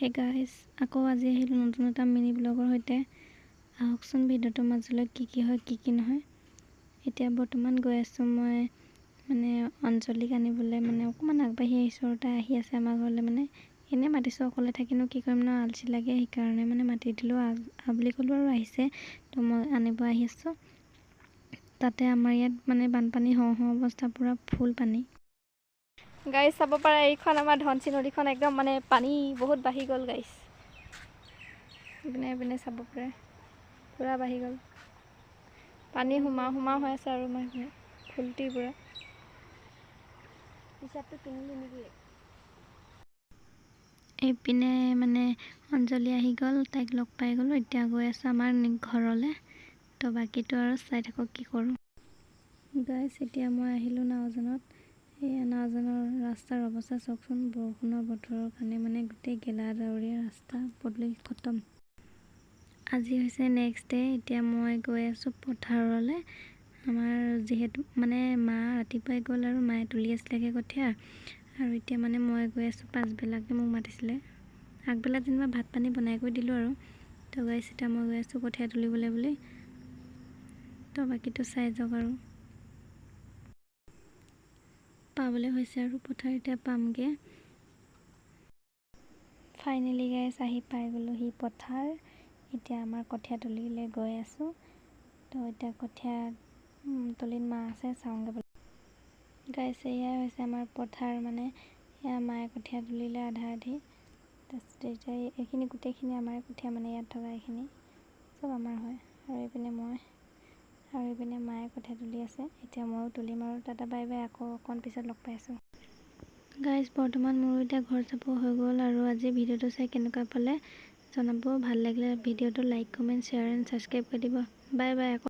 Hey guys আকৌ আজি আহিলোঁ নতুন এটা মিনি ব্লগৰ সৈতে। আহকচোন ভিডিঅ'টোৰ মাজলৈ কি কি হয় কি কি নহয়। এতিয়া বৰ্তমান গৈ আছোঁ মই মানে অঞ্জলিক আনিবলৈ মানে অকণমান আগবাঢ়ি আহিছোঁ আৰু তাই আহি আছে আমাৰ ঘৰলৈ মানে। এনেই মাতিছোঁ অকলে থাকিনো কি কৰিম ন আলচি লাগে সেইকাৰণে মানে মাতি দিলোঁ আহ বুলি ক'লোঁ আৰু আহিছে। তো মই আনিব আহি আছোঁ। তাতে আমাৰ ইয়াত মানে বানপানী হওঁ হওঁ অৱস্থা পূৰা ফুল পানী। গাইজ চাব পাৰে এইখন আমাৰ ধনশী নদীখন একদম মানে পানী বহুত বাঢ়ি গ'ল গাইজ ইপিনে ইপিনে চাব পাৰে পূৰা বাঢ়ি গ'ল। পানী সোমাও সোমাও হৈ আছে আৰু সেইপিনে ফুলটি পূৰা। টি-চাৰ্টটো কিনিলি নেকি? এইপিনে মানে অঞ্জলি আহি গ'ল তাইক লগ পাই গ'লোঁ এতিয়া গৈ আছোঁ আমাৰ ঘৰলৈ। তো বাকীটো আৰু চাই থাকক কি কৰোঁ। গাইজ এতিয়া মই আহিলোঁ নাওজানত ৰাস্তাৰ অৱস্থা চাওকচোন। বৰষুণৰ বতৰৰ কাৰণে মানে গোটেই গেলা দাৱৰীয়া ৰাস্তা পদূলি খতম। আজি হৈছে নেক্সট ডে এতিয়া মই গৈ আছোঁ পথাৰলৈ। আমাৰ যিহেতু মানে মা ৰাতিপুৱাই গ'ল আৰু মায়ে তুলি আছিলেগৈ কঠীয়া। আৰু এতিয়া মানে মই গৈ আছোঁ পাছবেলাকৈ মোক মাতিছিলে। আগবেলা যেনিবা ভাত পানী বনাই কৰি দিলোঁ আৰু। তো গাইছ এতিয়া মই গৈ আছোঁ কঠীয়া তুলিবলৈ বুলি। তো বাকীটো চাই যাওক আৰু। পাবলৈ হৈছে আৰু পথাৰ এতিয়া পামগৈ। ফাইনেলি গাইছ আহি পাই গ'লোহি পথাৰ। এতিয়া আমাৰ কঠীয়া তুলিলৈ গৈ আছোঁ। তো এতিয়া কঠীয়া তলিত মা আছে চাওঁগৈ বোলে। গাইছ এয়াই হৈছে আমাৰ পথাৰ মানে। এয়া মায়ে কঠীয়া তুলিলে আধা আধি তাৰপিছত এতিয়া এই- এইখিনি গোটেইখিনি আমাৰ কঠীয়া মানে ইয়াত থকা এইখিনি। চব আমাৰ হয়। আৰু এইপিনে মই। আৰু এইপিনে মায়ে কঠীয়া তুলি আছে। এতিয়া ময়ো তুলিম আৰু টাটা বাই বাই আকৌ অকণ পিছত লগ পাই আছোঁ। গাইজ বৰ্তমান মোৰো এতিয়া ঘৰ যাব হৈ গ'ল আৰু আজি ভিডিঅ'টো চাই কেনেকুৱা পালে জনাব। ভাল লাগিলে ভিডিঅ'টো like comment share and subscribe কৰি দিব। বাই বাই আকৌ।